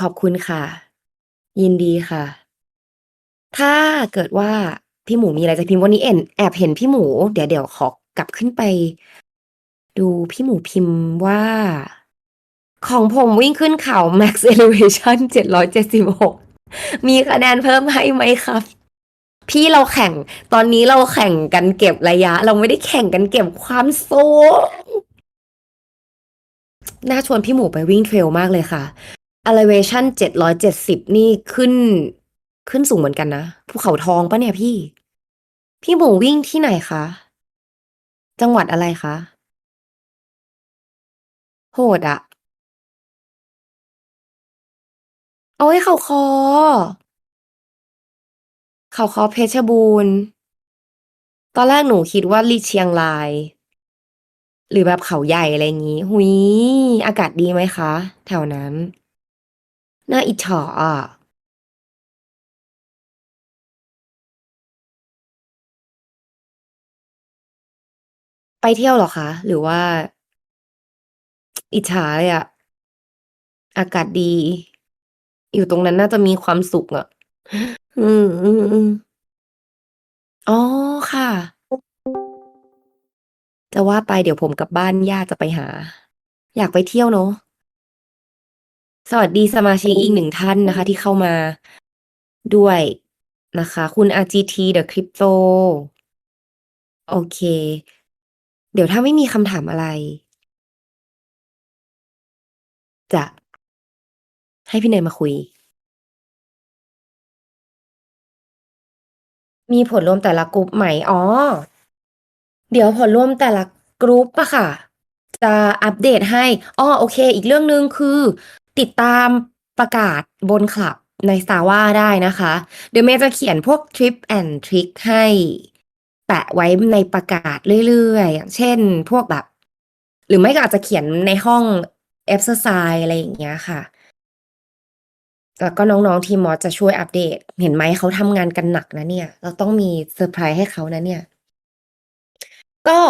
ขอบคุณค่ะ ยินดีค่ะ ถ้าเกิดว่าพี่หมูมีอะไรจะพิมพ์วันนี้เอ็นแอบเห็นพี่หมู เดี๋ยวเดี๋ยวขอกลับขึ้นไป ดูพี่หมูพิมพ์ว่า ของผมวิ่งขึ้นเขา Max Elevation 776 มีคะแนนเพิ่มให้ไหมครับ พี่เราแข่ง ตอนนี้เราแข่งกันเก็บระยะ เราไม่ได้แข่งกันเก็บความสูงน่าชวนพี่หมูไปวิ่งเทรลมากเลยค่ะ elevation 770นี่ขึ้น ขึ้นสูงเหมือนกันนะภูเขาทองปะเนี่ยพี่ พี่หมูวิ่งที่ไหนคะ จังหวัดอะไรคะ โหดอะโอ้ยเขาคอ เขาคอเพชรบูรณ์ ตอนแรกหนูคิดว่าลีเชียงราย หรือแบบเขาใหญ่อะไรอย่างงี้ หุยอากาศดีไหมคะ แถวนั้น น่าอิจฉาอะไปเที่ยวเหรอคะ หรือว่า อิจฉาเลยอะอากาศดี อยู่ตรงนั้นน่าจะมีความสุขอะ อืม อืม อืม อ๋อ ค่ะ จะว่าไปเดี๋ยวผมกลับบ้านย่าจะไปหา อยากไปเที่ยวเนาะ สวัสดีสมาชิกอีกหนึ่งท่านนะคะ ที่เข้ามาด้วยนะคะ คุณ RGT The Crypto โอเค เดี๋ยวถ้าไม่มีคำถามอะไร จะให้พี่เนยมาคุย มีผลรวมแต่ละกลุ่มไหมอ๋อ เดี๋ยวผลรวมแต่ละกรุ๊ปะค่ะ จะอัปเดตให้อ้อโอเค อีกเรื่องหนึ่งคือ ติดตามประกาศบนคลับใน Strava ได้นะคะ เดี๋ยวเมย์จะเขียนพวก Trip and Trick ให้แปะไว้ในประกาศเรื่อยๆ อย่างเช่นพวกแบบ หรือไม่ก็อาจจะเขียนในห้อง Exercise อะไรอย่างเงี้ยค่ะ แล้วก็น้องๆทีมมอสจะช่วยอัปเดต เห็นไหมเขาทำงานกันหนักนะเนี่ย เราต้องมีเซอร์ไพรส์ให้เขานะเนี่ย ก็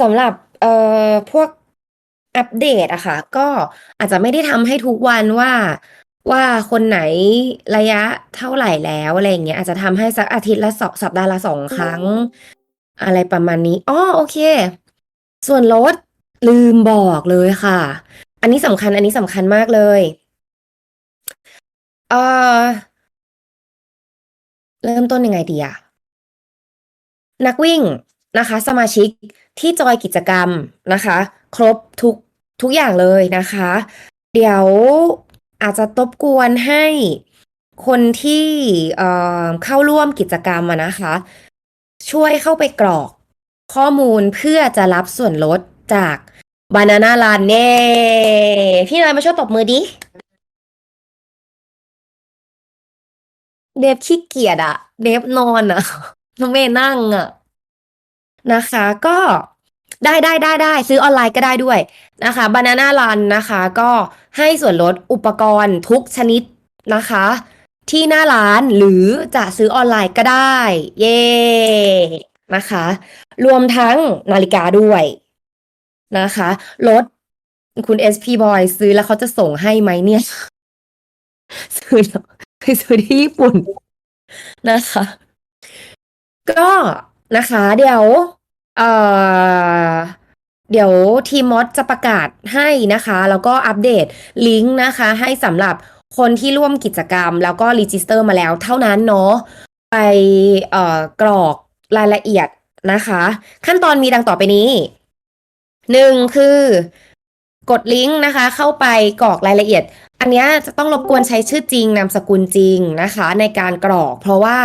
สำหรับเอ่อพวก อัปเดตอะค่ะ ก็อาจจะไม่ได้ทำให้ทุกวันว่าว่าคนไหนระยะเท่าไหร่แล้วอะไรอย่างเงี้ยอาจจะทำให้สักอาทิตย์ละสองสัปดาห์ละสองครั้ง อะไรประมาณนี้อ๋อโอเค ส่วนลดลืมบอกเลยค่ะ อันนี้สำคัญอันนี้สำคัญมากเลยเออเริ่มต้นยังไงดีอะนักวิ่งนะคะ สมาชิกที่จอยกิจกรรมนะคะ ครบทุก ทุกอย่างเลยนะคะ เดี๋ยวอาจจะตบกวนให้คนที่เข้าร่วมกิจกรรมนะคะ ช่วยเข้าไปกรอกข้อมูลเพื่อจะรับส่วนลดจาก Banana Run เน่พี่นายมาช่วยตบมือดิ เดฟขี้เกียจอะเดฟนอนอะน้องเมย์นั่งอะนะคะ ก็ ได้ได้ได้ได้ซื้อออนไลน์ก็ได้ด้วยนะคะ Banana Run นนะคะ ก็ให้ส่วนลดอุปกรณ์ทุกชนิดนะคะ ที่หน้าร้านหรือจะซื้อออนไลน์ก็ได้ เย่นะคะ รวมทั้งนาฬิกาด้วยนะคะลดคุณ SP Boy ซื้อแล้วเขาจะส่งให้ไหมเนี่ย ซื้อไปซื้อที่ญี่ปุ่นนะคะ ก็นะคะ เดี๋ยว เอ่อเดี๋ยวทีมมอสจะประกาศให้นะคะ แล้วก็อัปเดตลิงก์นะคะ ให้สำหรับคนที่ร่วมกิจกรรม แล้วก็รีจิสเตอร์มาแล้วเท่านั้นเนาะไปเอ่อกรอกรายละเอียดนะคะ ขั้นตอนมีดังต่อไปนี้หนึ่งคือกดลิงก์นะคะ เข้าไปกรอกรายละเอียด อันนี้จะต้องรบกวนใช้ชื่อจริงนามสกุลจริงนะคะ ในการกรอก เพราะว่า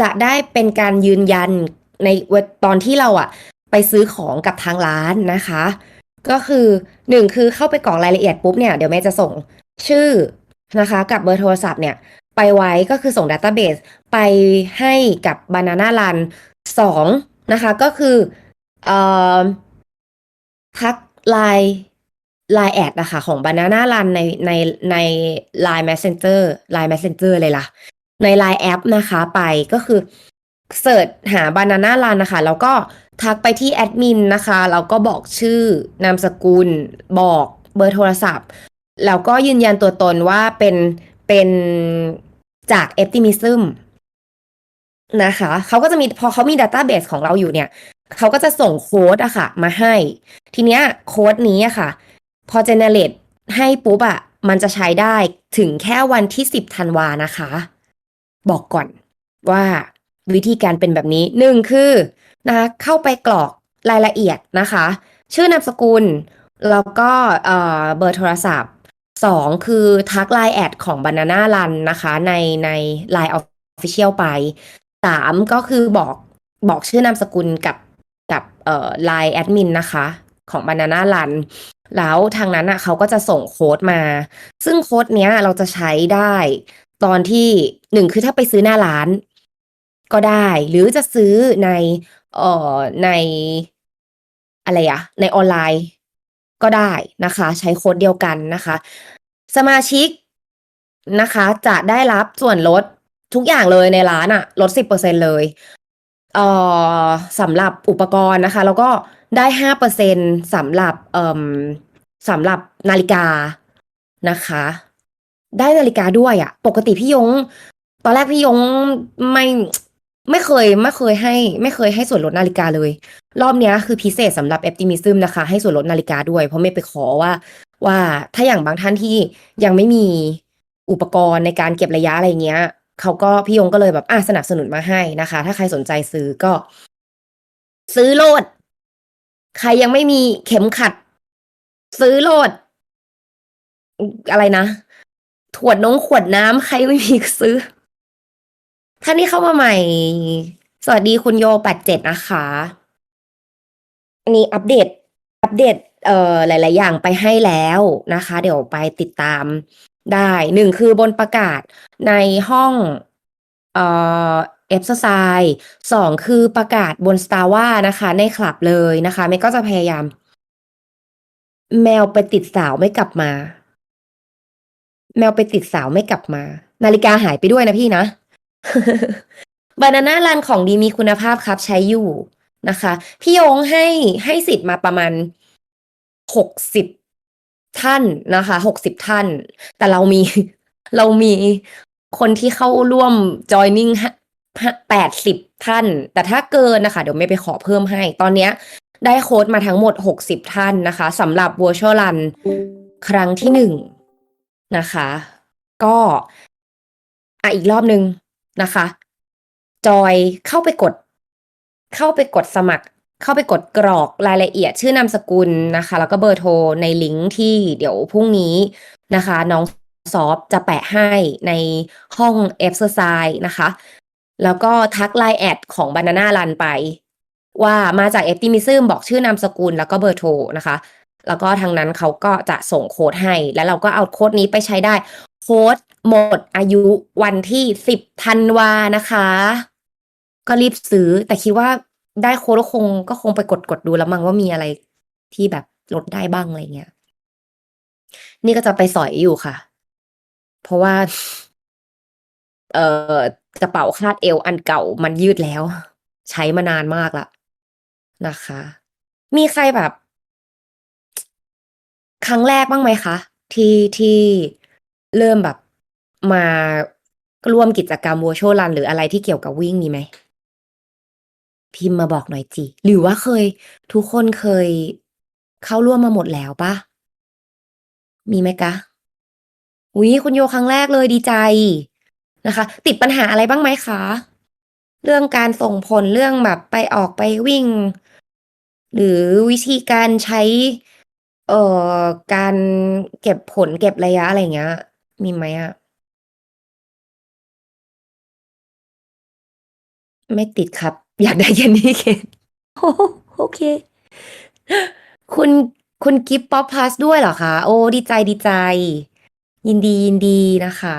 จะได้เป็นการยืนยัน ในตอนที่เราอะไปซื้อของกับทางร้านนะคะ ก็คือหนึ่งคือเข้าไปกรอกรายละเอียดปุ๊บเนี่ยเดี๋ยวแม่จะส่งชื่อนะคะ กับเบอร์โทรศัพท์เนี่ย ไปไว้ก็คือส่ง Database ไปให้กับ Banana Run สองนะคะก็คือเอ่อทักไลน์ไลน์แอดนะคะของ Banana Run ในในใน Line Messenger Line Messenger เลยล่ะ ใน Line แอปนะคะไปก็คือ เสิร์ชหา Banana Run นนะคะ แล้วก็ทักไปที่แอดมินนะคะแล้วก็บอกชื่อนามสกุล บอกเบอร์โทรศัพท์ แล้วก็ยืนยันตัวตนว่าเป็นเป็นจาก Optimism นะคะเขาก็จะมีพอเขามี Database ของเราอยู่เนี่ยเขาก็จะส่งโค้ดอะค่ะ มาให้ ทีเนี้ยโค้ดนี้อะค่ะ พอ generate ให้ปุ๊บอะมันจะใช้ได้ถึงแค่วันที่10ธันวานะคะ บอกก่อนว่า วิธีการเป็นแบบนี้หนึ่งคือนะคะเข้าไปกรอกรายละเอียดนะคะ ชื่อนามสกุล แล้วก็เบอร์โทรศัพท์สองคือทักไลน์แอดของ Banana Run นะคะ ในใน Line Official ไปสามก็คือบอกบอกชื่อนามสกุลกับกับเอ่อ Line แอดมินนะคะ ของ Banana Run แล้วทางนั้นอะเขาก็จะส่งโค้ดมา ซึ่งโค้ดเนี้ยเราจะใช้ได้ตอนที่หนึ่งคือถ้าไปซื้อหน้าร้าน ก็ได้ หรือจะซื้อในเอ่อในอะไรอะในออนไลน์ก็ได้นะคะ ใช้โค้ดเดียวกันนะคะ สมาชิกนะคะ จะได้รับส่วนลดทุกอย่างเลยในร้านอะลดสิบเปอร์เซ็นเลยเอ่อสำหรับอุปกรณ์นะคะ แล้วก็ได้ห้าเปอร์เซ็นสำหรับเอ่มสำหรับนาฬิกานะคะ ได้นาฬิกาด้วยอะปกติพี่ยง ตอนแรกพี่ยงไม่ ไม่เคยไม่เคยให้ ไม่เคยให้ส่วนลดนาฬิกาเลย รอบเนี้ยคือพิเศษสำหรับ Optimism นะคะ ให้ส่วนลดนาฬิกาด้วย เพราะไม่ไปขอว่าว่าถ้าอย่างบางท่านที่ยังไม่มีอุปกรณ์ในการเก็บระยะอะไรเงี้ยเขาก็พี่ยงก็เลยแบบอะสนับสนุนมาให้นะคะ ถ้าใครสนใจซื้อก็ ซื้อโลด ใครยังไม่มีเข็มขัด ซื้อโลด อะไรนะ ขวดน้องขวดน้ำใครไม่มีก็ซื้อ ท่านที่เข้ามาใหม่ สวัสดีคุณโยแปดเจ็ดนะคะ อันนี้อัปเดต อัปเดต เอ่อ หลาย ๆ อย่างไปให้แล้วนะคะ เดี๋ยวไปติดตามได้หนึ่งคือบนประกาศในห้อง เอ่อเอฟไซสองคือประกาศบน Star ว่านะคะ ในคลับเลยนะคะเมย์ก็จะพยายาม แมวไปติดสาวไม่กลับมา แมวไปติดสาวไม่กลับมา นาฬิกาหายไปด้วยนะพี่นะ บานาน่ารันของดีมีคุณภาพครับใช้อยู่นะคะ พี่ยงให้ให้สิทธิ์มาประมาณหกสิบท่านนะคะหกสิบท่าน แต่เรามีเรามีคนที่เข้าร่วม joining แปดสิบท่าน แต่ถ้าเกินนะคะ เดี๋ยวไม่ไปขอเพิ่มให้ ตอนเนี้ยได้โค้ดมาทั้งหมดหกสิบท่านนะคะสำหรับ virtual run ครั้งที่หนึ่งนะคะ ก็อะอีกรอบหนึ่ง นะคะ จอยเข้าไปกด เข้าไปกดสมัคร เข้าไปกดกรอกรายละเอียด ชื่อนามสกุลนะคะ แล้วก็เบอร์โทรในลิงก์ที่เดี๋ยวพรุ่งนี้นะคะ น้องซอฟจะแปะให้ในห้อง exercise นะคะ แล้วก็ทักไลน์แอดของ Banana Run ไป ว่ามาจาก Optimism บอกชื่อนามสกุลแล้วก็เบอร์โทรนะคะ แล้วก็ทางนั้นเขาก็จะส่งโค้ดให้ แล้วเราก็เอาโค้ดนี้ไปใช้ได้ โค้ด หมดอายุวันที่สิบธันวานะคะ ก็รีบซื้อ แต่คิดว่าได้โค้ดก็คงก็คงไปกดกดดูแล้วมั้งว่ามีอะไรที่แบบลดได้บ้างอะไรเงี้ย นี่ก็จะไปสอยอยู่ค่ะ เพราะว่า เอ่อกระเป๋าคาดเอวอันเก่ามันยืดแล้ว ใช้มานานมากละนะคะ มีใครแบบ ครั้งแรกบ้างไหมคะ ที่ที่เริ่มแบบ มาร่วมกิจกรรม virtual run หรืออะไรที่เกี่ยวกับวิ่งมีไหม พิมพ์มาบอกหน่อยจิหรือว่าเคย ทุกคนเคยเข้าร่วมมาหมดแล้วปล่า?มีไหมคะ?อุ๊ยคุณโยครั้งแรกเลยดีใจนะคะ ติดปัญหาอะไรบ้างไหมคะ?เรื่องการส่งผลเรื่องแบบไปออกไปวิ่ง หรือวิธีการใช้ เอ่อการเก็บผลเก็บระยะอะไรเงี้ย มีไหมอะ? ไม่ติดครับ อยากได้ Candy Cane โอ้โฮโอเค คุณ คุณกิฟต์ Poppass ด้วยเหรอคะ?โอ้ ดีใจๆยินดีๆนดีนะคะ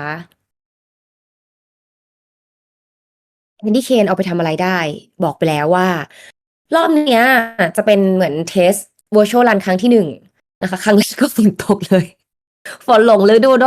Candy Cane เอาไปทำอะไรได้ บอกไปแล้วว่า รอบเนี้ย จะเป็นเหมือนเทสต์ virtual run ครั้งที่1นะคะ ครั้งแรกก็ฝนตกเลย ฝนหลงฤดูด้วย